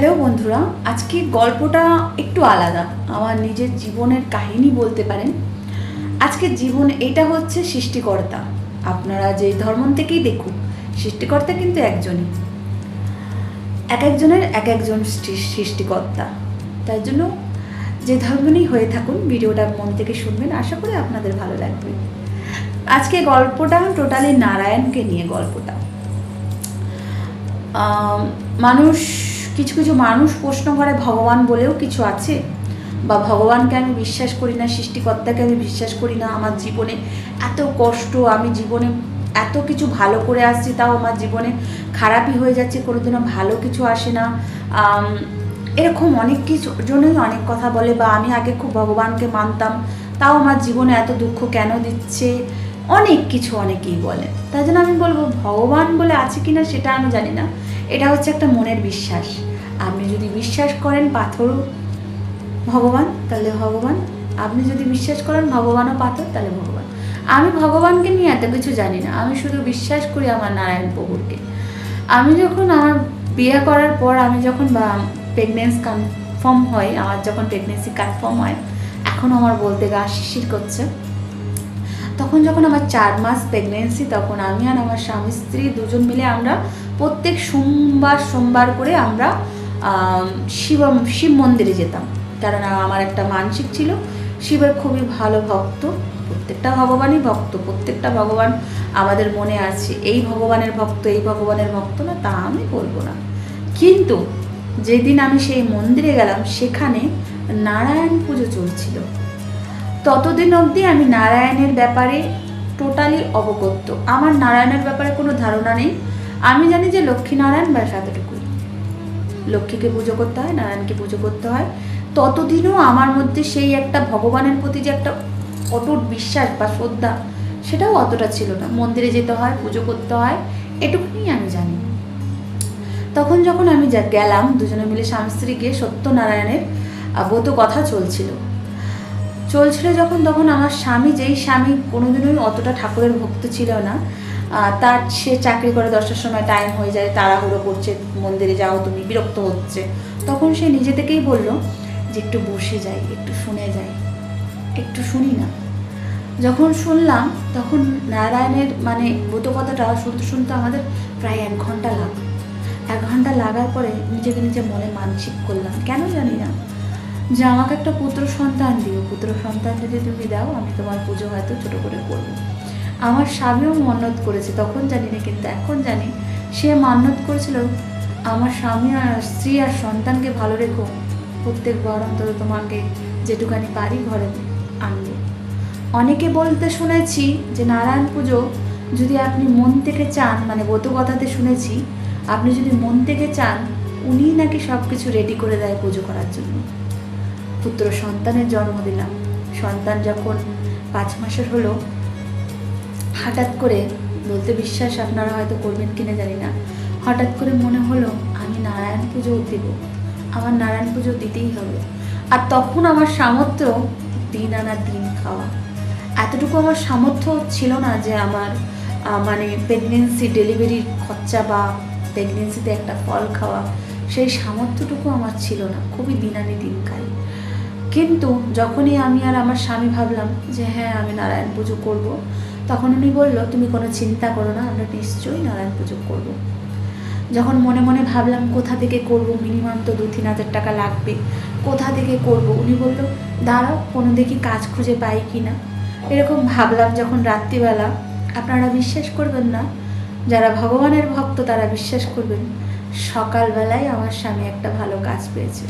Hello বন্ধুরা, আজকে গল্পটা একটু আলাদা, আমার নিজের জীবনের কাহিনী বলতে পারেন। আজকে জীবন এটা হচ্ছে সৃষ্টিকর্তা। আপনারা যে ধর্ম থেকেই দেখুন, সৃষ্টিকর্তা কিন্তু একজনই। এক একজনের এক একজন সৃষ্টিকর্তা। তাই জন্য যে ধর্মনই হয়ে থাকুন, ভিডিওটা মন থেকে শুনবেন, আশা করি আপনাদের ভালো লাগবে। আজকে গল্পটা টোটালি নারায়ণকে নিয়ে গল্পটা। মানুষ কিছু কিছু মানুষ প্রশ্ন করে ভগবান বলেও কিছু আছে? বা ভগবানকে আমি বিশ্বাস করি না, সৃষ্টিকর্তাকে আমি বিশ্বাস করি না, আমার জীবনে এত কষ্ট, আমি জীবনে এত কিছু ভালো করে আসছি, তাও আমার জীবনে খারাপই হয়ে যাচ্ছে, কোনোদিনও ভালো কিছু আসে না। এরকম অনেক কিছু, জন্যই অনেক কথা বলে, বা আমি আগে খুব ভগবানকে মানতাম, তাও আমার জীবনে এত দুঃখ কেন দিচ্ছে? অনেক কিছু অনেকেই বলে। তাই জন্য আমি বলব ভগবান বলে আছে কিনা সেটা আমি জানি না। এটা হচ্ছে একটা মনের বিশ্বাস। আপনি যদি বিশ্বাস করেন পাথরও ভগবান, তাহলে ভগবান। আপনি যদি বিশ্বাস করেন ভগবানও পাথর, তাহলে ভগবান। আমি ভগবানকে নিয়ে এত কিছু জানি না। আমি শুধু বিশ্বাস করি আমার নারায়ণ প্রভুরকে আমি যখন আমার বিয়ে করার পর আমি যখন প্রেগনেন্স কনফার্ম হয়, আমার যখন প্রেগনেন্সি কনফার্ম হয়, এখন আমার বলতে গা শিশির করছে। তখন যখন আমার চার মাস প্রেগনেন্সি তখন আমি আর আমার স্বামী স্ত্রী দুজন মিলে আমরা প্রত্যেক সোমবার সোমবার করে আমরা আম, শিব শিব মন্দিরে যেতাম। কারণ আমার একটা মানসিক ছিল শিবের খুবই ভালো ভক্ত প্রত্যেকটা ভগবানই ভক্ত প্রত্যেকটা ভগবান আমাদের মনে আছে এই ভগবানের ভক্ত এই ভগবানের ভক্ত না তা আমি বলব না। কিন্তু যেদিন আমি সেই মন্দিরে গেলাম সেখানে নারায়ণ পুজো চলছিল। ততদিন অবধি আমি নারায়ণের ব্যাপারে টোটালি অবগত। আমার নারায়ণের ব্যাপারে কোনো ধারণা নেই। আমি জানি যে লক্ষ্মীনারায়ণ ব্যাস এতটুকুই। লক্ষ্মীকে পুজো করতে হয় নারায়ণকে পুজো করতে হয়। ততদিনও আমার মধ্যে সেই একটা ভগবানের প্রতি যে একটা অটুট বিশ্বাস বা শ্রদ্ধা সেটাও অতটা ছিল না। মন্দিরে যেতে হয় পুজো করতে হয় এটুকুনি আমি জানি। তখন যখন আমি গেলাম দুজনে মিলে স্বামী স্ত্রী গিয়ে সত্যনারায়ণের আহ, কথা চলছিল। চলছিল যখন তখন আমার স্বামী, যেই স্বামী কোনোদিনই অতটা ঠাকুরের ভক্ত ছিল না তার সে চাকরি করে দশটার সময় টাইম হয়ে যায়, তাড়াহুড়ো করছে, মন্দিরে যাও, তুমি বিরক্ত হচ্ছে। তখন সে নিজে থেকেই বলল যে একটু বসে যাই, একটু শুনে যাই। একটু শুনি না। যখন শুনলাম, তখন নারায়ণের মানে ব্রতকথাটা শুনতে শুনতে আমাদের প্রায় এক ঘণ্টা লাগল এক ঘণ্টা লাগার পরে নিজেকে নিজে মনে মানসিক করলাম। কেন জানি না। যে আমাকে একটা পুত্র সন্তান দিও। পুত্র সন্তান যদি তুমি দাও, আমি তোমার পুজো হয়তো ছোট করে করব। আমার স্বামীও মন্নত করেছে, তখন জানি না, কিন্তু এখন জানি সে মান্যত করেছিল। আমার স্বামী আর স্ত্রী আর সন্তানকে ভালো রেখো। প্রত্যেকবার অন্তত তোমাকে যেটুকানি পারি ঘরে আনব। অনেকে বলতে শুনেছি যে, নারায়ণ পুজো যদি আপনি মন থেকে চান মানে কথাতে শুনেছি, আপনি যদি মন থেকে চান, উনিই নাকি সব কিছু রেডি করে দেয় পুজো করার জন্য। পুত্র সন্তানের জন্ম দিলাম। সন্তান যখন পাঁচ মাসের হলো, হঠাৎ করে বলতে বিশ্বাস আপনারা হয়তো করবেন কিনা জানি না। হঠাৎ করে মনে হলো, আমি নারায়ণ পুজো দিব। আমার নারায়ণ পুজো দিতেই হবে। আর তখন আমার সামর্থ্য, দিন আনা দিন খাওয়া। এতটুকু আমার সামর্থ্য ছিল না যে আমার মানে প্রেগনেন্সি ডেলিভারির খরচা বা প্রেগনেন্সিতে একটা ফল খাওয়া, সেই সামর্থ্যটুকু আমার ছিল না। খুবই দিন আনি দিন খাই কিন্তু যখনই আমি আর আমার স্বামী ভাবলাম যে হ্যাঁ আমি নারায়ণ পুজো করব, তখন উনি বলল, তুমি কোনো চিন্তা করো না, আমরা নিশ্চয়ই নারায়ণ পুজো করব। যখন মনে মনে ভাবলাম কোথা থেকে করব, মিনিমাম তো দু তিন হাজার টাকা লাগবে, কোথা থেকে করব, উনি বলল, দাঁড়াও, কোনো দেখি কাজ খুঁজে পাই কি না? এরকম ভাবলাম যখন রাত্রিবেলা। আপনারা বিশ্বাস করবেন না, যারা ভগবানের ভক্ত তারা বিশ্বাস করবেন, সকালবেলায় আমার স্বামী একটা ভালো কাজ পেয়েছে।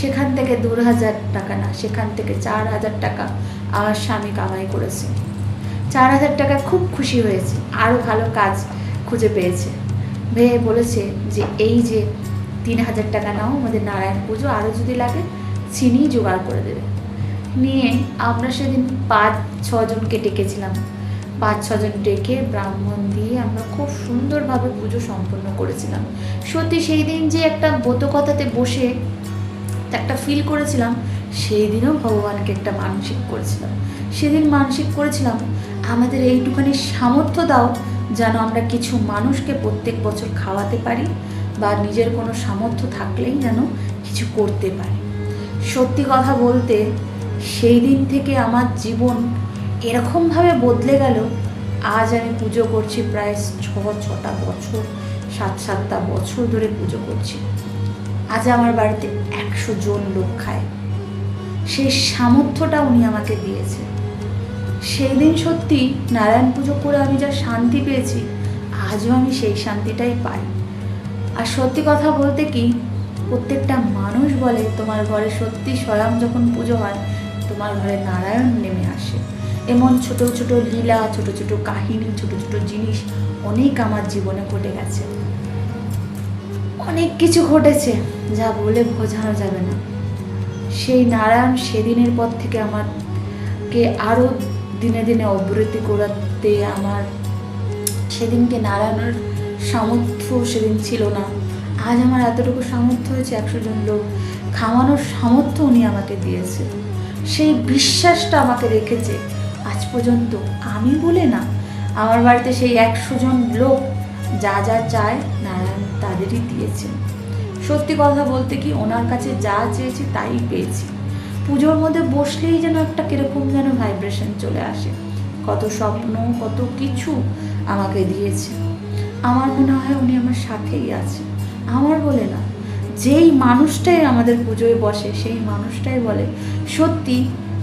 সেখান থেকে দু হাজার টাকা না, সেখান থেকে চার হাজার টাকা আমার স্বামী কামাই করেছে। চার হাজার টাকা খুব খুশি হয়েছে, আরও ভালো কাজ খুঁজে পেয়েছে। ভেবে বলেছে যে, এই যে তিন হাজার টাকা নাও, আমাদের নারায়ণ পুজো আরও যদি লাগে, চিনি জোগাড় করে দেবে। নিয়ে আমরা সেদিন পাঁচ, ছজনকে ডেকেছিলাম। পাঁচ, ছজন ডেকে ব্রাহ্মণ দিয়ে আমরা খুব সুন্দরভাবে পুজো সম্পন্ন করেছিলাম। সত্যি সেই দিন যে একটা ব্রতকথাতে বসে একটা ফিল করেছিলাম সেই দিনও ভগবানকে একটা মানসিক করেছিলাম। সেদিন মানসিক করেছিলাম, আমাদের এইটুখানি সামর্থ্য দাও যেন আমরা কিছু মানুষকে প্রত্যেক বছর খাওয়াতে পারি বা নিজের কোনো সামর্থ্য থাকলেই যেন কিছু করতে পারি। সত্যি কথা বলতে, সেই দিন থেকে আমার জীবন এরকমভাবে বদলে গেল, আজ আমি পুজো করছি প্রায় ছ, ছটা বছর, সাত, সাতটা বছর ধরে পুজো করছি। আজ আমার বাড়িতে একশো জন লোক খায়। সেই সামর্থ্যটা উনি আমাকে দিয়েছে সেই দিন সত্যি নারায়ণ পুজো করে আমি যা শান্তি পেয়েছি, আজও আমি সেই শান্তিটাই পাই। আর সত্যি কথা বলতে কি, প্রত্যেকটা মানুষ বলে, তোমার ঘরে সত্যি স্বয়ং যখন পুজো হয়, তোমার ঘরে নারায়ণ নেমে আসে। এমন ছোট ছোট লীলা, ছোট ছোট কাহিনী, ছোট ছোট জিনিস অনেক আমার জীবনে ঘটে গেছে। অনেক কিছু ঘটেছে যা বলে বোঝানো যাবে না। সেই নারায়ণ সেদিনের পর থেকে আমারকে আরও দিনে দিনে অবৃত্তি করাতে আমার সেদিনকে নারায়ণের সামর্থ্য সেদিন ছিল না। আজ আমার এতটুকু সামর্থ্য হয়েছে, একশো জন লোক খাওয়ানোর সামর্থ্য উনি আমাকে দিয়েছে। সেই বিশ্বাসটা আমাকে রেখেছে। আজ পর্যন্ত আমি বলে না, আমার বাড়িতে সেই একশো জন লোক যা যা চায় তাদেরই দিয়েছে। সত্যি কথা বলতে কি ওনার কাছে যা চেয়েছি তাই পেয়েছি। পুজোর মধ্যে বসলেই যেন একটা কীরকম যেন ভাইব্রেশন চলে আসে। কত স্বপ্ন, কত কিছু আমাকে দিয়েছে। আমার মনে হয় উনি আমার সাথেই আছে। আমার বলে না, যেই মানুষটাই আমাদের পুজোয় বসে, সেই মানুষটাই বলে, সত্যি,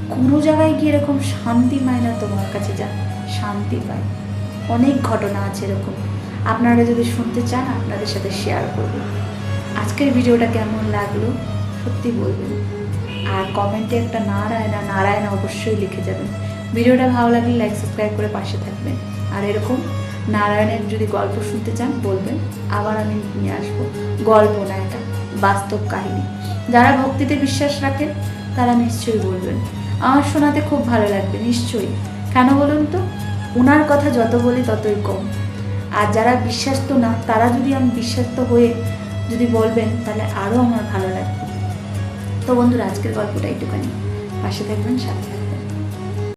কোনো জায়গায় গিয়ে এরকম শান্তি পায় না তোমার কাছে যা? শান্তি পায়। অনেক ঘটনা আছে এরকম। আপনারা যদি শুনতে চান, আপনাদের সাথে শেয়ার করব। আজকের ভিডিওটা কেমন লাগল, সত্যি বলবেন। আর কমেন্টে একটা নারায়ণা নারায়ণা অবশ্যই লিখে যাবেন। ভিডিওটা ভালো লাগলে লাইক সাবস্ক্রাইব করে পাশে থাকবেন। আর এরকম নারায়ণের যদি গল্প শুনতে চান, বলবেন, আবার আমি নিয়ে আসব। গল্প না এটা, বাস্তব কাহিনী। যারা ভক্তিতে বিশ্বাস রাখেন, তারা নিশ্চয়ই বলবেন। আমার শোনাতে খুব ভালো লাগবে, নিশ্চয়ই। কেন বলুন তো? ওনার কথা যত বলি ততই কম। আর যারা বিশ্বাস্ত না, তারা যদি আমি বিশ্বাস্ত হয়ে যদি বলবেন, তাহলে আরও আমার ভালো লাগবে। তো বন্ধুরা, আজকের গল্পটা একটুখানি পাশে থাকবেন, সাথে